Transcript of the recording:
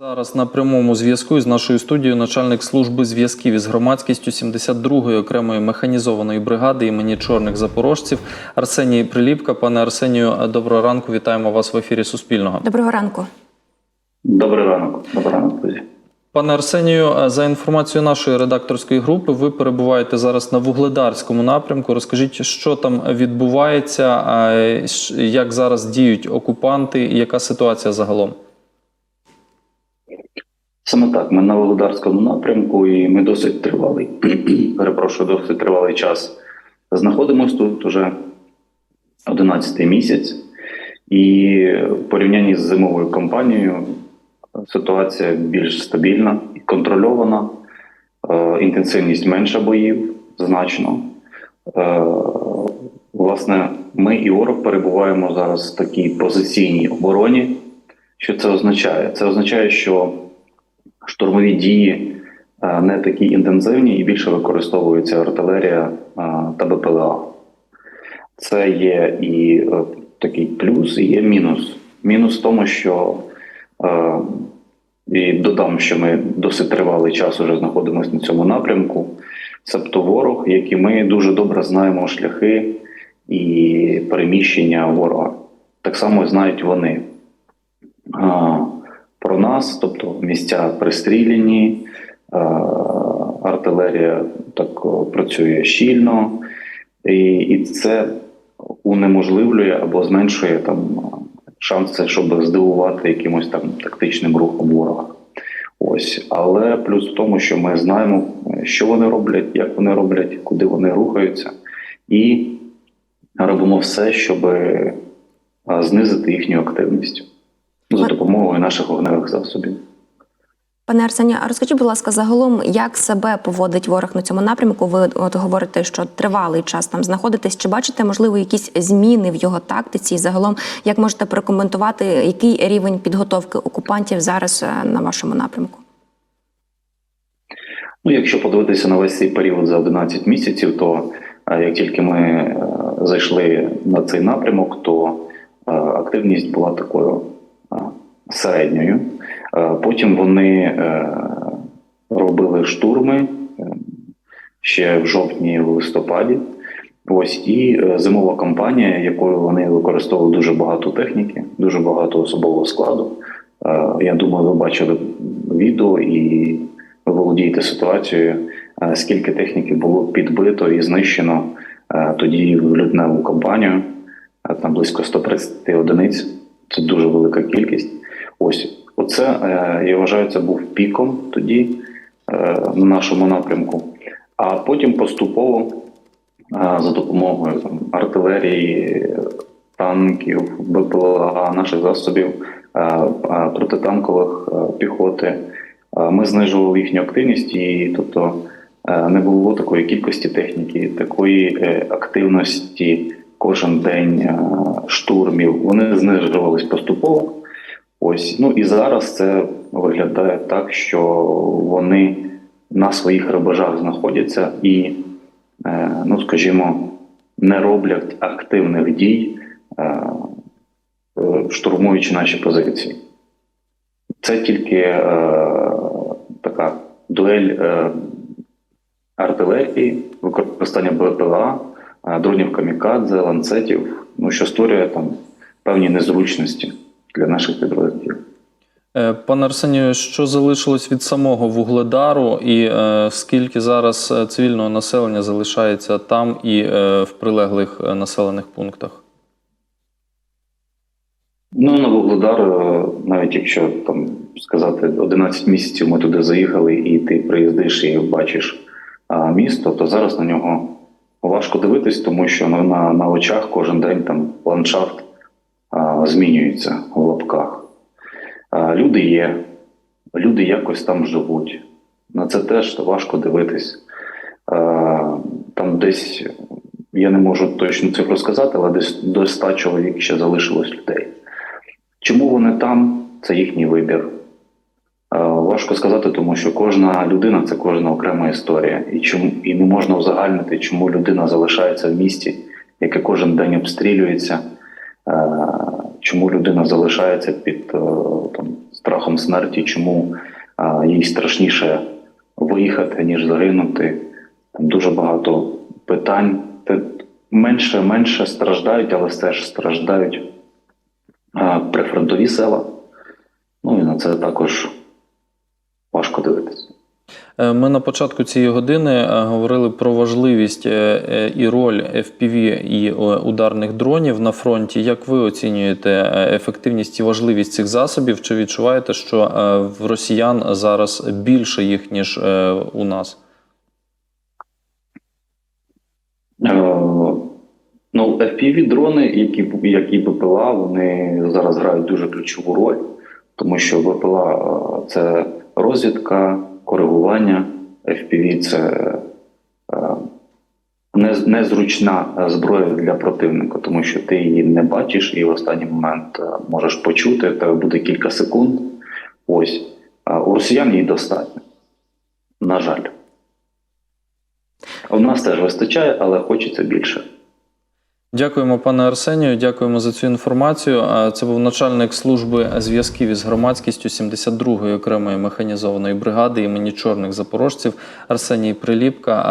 Зараз на прямому зв'язку з нашою студією начальник служби зв'язків із громадськістю 72-ї окремої механізованої бригади імені чорних запорожців Арсеній Приліпка. Пане Арсенію, доброго ранку. Вітаємо вас в ефірі Суспільного. Доброго ранку. Добрий ранок, добрий ранок, друзі. Пане Арсенію, за інформацією нашої редакторської групи, ви перебуваєте зараз на вугледарському напрямку. Розкажіть, що там відбувається, а як зараз діють окупанти, і яка ситуація загалом? Саме так, ми на Володарському напрямку, і ми досить тривалий, перепрошую, досить тривалий час знаходимося тут уже 11 місяць, і в порівнянні з зимовою кампанією ситуація більш стабільна і контрольована, е, інтенсивність менша боїв значно. Е, власне, ми і ворог перебуваємо зараз в такій позиційній обороні. Що це означає? Це означає, що штурмові дії е, не такі інтенсивні і більше використовується артилерія е, та БПЛА. Це є і е, такий плюс, і є мінус. Мінус в тому, що і додам, що ми досить тривалий час вже знаходимося на цьому напрямку. Себто ворог, як і ми дуже добре знаємо шляхи і переміщення ворога. Так само знають вони. Про нас, тобто місця пристріляні, е, артилерія так працює щільно, і, і це унеможливлює або зменшує там шанси, щоб здивувати якимось там тактичним рухом ворога. Ось, але плюс в тому, що ми знаємо, що вони роблять, як вони роблять, куди вони рухаються, і робимо все, щоб е, знизити їхню активність допомогою наших вогневих засобів. Пане Арсенію, а розкажіть, будь ласка, загалом, як себе поводить ворог на цьому напрямку? Ви от говорите, що тривалий час там знаходитесь. Чи бачите, можливо, якісь зміни в його тактиці? І загалом, як можете прокоментувати, який рівень підготовки окупантів зараз е, на вашому напрямку? Ну, якщо подивитися на весь цей період за 11 місяців, то е, як тільки ми е, зайшли на цей напрямок, то активність була такою середньою. Е, Потім вони е, робили штурми е, ще в жовтні, в листопаді. Ось і зимова кампанія, якою вони використовували дуже багато техніки, дуже багато особового складу. Я думаю, ви бачили відео і ви володієте ситуацією, скільки техніки було підбито і знищено тоді в лютневу кампанію. Там близько 130 одиниць. Це дуже велика кількість. Ось оце е, я вважаю, це був піком тоді е, на нашому напрямку. А потім поступово е, за допомогою артилерії, танків, БПЛА, наших засобів протитанкових піхоти. Ми знижували їхню активність, і тобто не було такої кількості техніки, такої активності кожен день штурмів. Вони знижувались поступово. Ось ну і зараз це виглядає так, що вони на своїх рубежах знаходяться і, е, ну скажімо, не роблять активних дій, е, штурмуючи наші позиції. Це тільки е, така дуель е, артилерії, використання БПЛА, е, дронів камікадзе, ланцетів, ну що створює там певні незручності для наших підрозділів. Е, Пане Арсенію, що залишилось від самого вугледару, і е, скільки зараз е, цивільного населення залишається там і е, в прилеглих е, населених пунктах? Ну, на Вугледар, навіть якщо там сказати 11 місяців ми туди заїхали, і ти приїздиш і бачиш а, місто, то зараз на нього важко дивитись, тому що на, на, на очах кожен день там ландшафт змінюється в лапках. Люди є, люди якось там живуть. На це теж важко дивитись. Там десь я не можу точну цифру сказати, але десь до 100 чоловік ще залишилось людей. Чому вони там? Це їхній вибір. Важко сказати, тому що кожна людина це кожна окрема історія. І чому і не можна узагальнити, чому людина залишається в місті, яке кожен день обстрілюється, чому людина залишається під е, там, страхом смерті, чому е, їй страшніше виїхати, ніж загинути. Там дуже багато питань. Менше менше страждають, але все ж страждають е, прифронтові села. Ну і на це також важко дивитися. Е, Ми на початку цієї години е, говорили про важливість е, і роль FPV і ударних дронів на фронті. Як ви оцінюєте ефективність і важливість цих засобів? Чи відчуваєте, що в росіян зараз більше їх ніж у нас? Ну, FPV-дрони, які, як і БПЛА, вони зараз грають дуже ключову роль, тому що БПЛА це розвідка, коригування, FPV це е, незручна зброя для противника, тому що ти її не бачиш і в останній момент е, можеш почути, тебе буде кілька секунд. Ось. А у росіян її достатньо. На жаль. У нас теж вистачає, але хочеться більше. Дякуємо, пане Арсенію. Дякуємо за цю інформацію. Це був начальник служби зв'язків із громадськістю 72-ї окремої механізованої бригади імені чорних запорожців Арсеній Приліпка.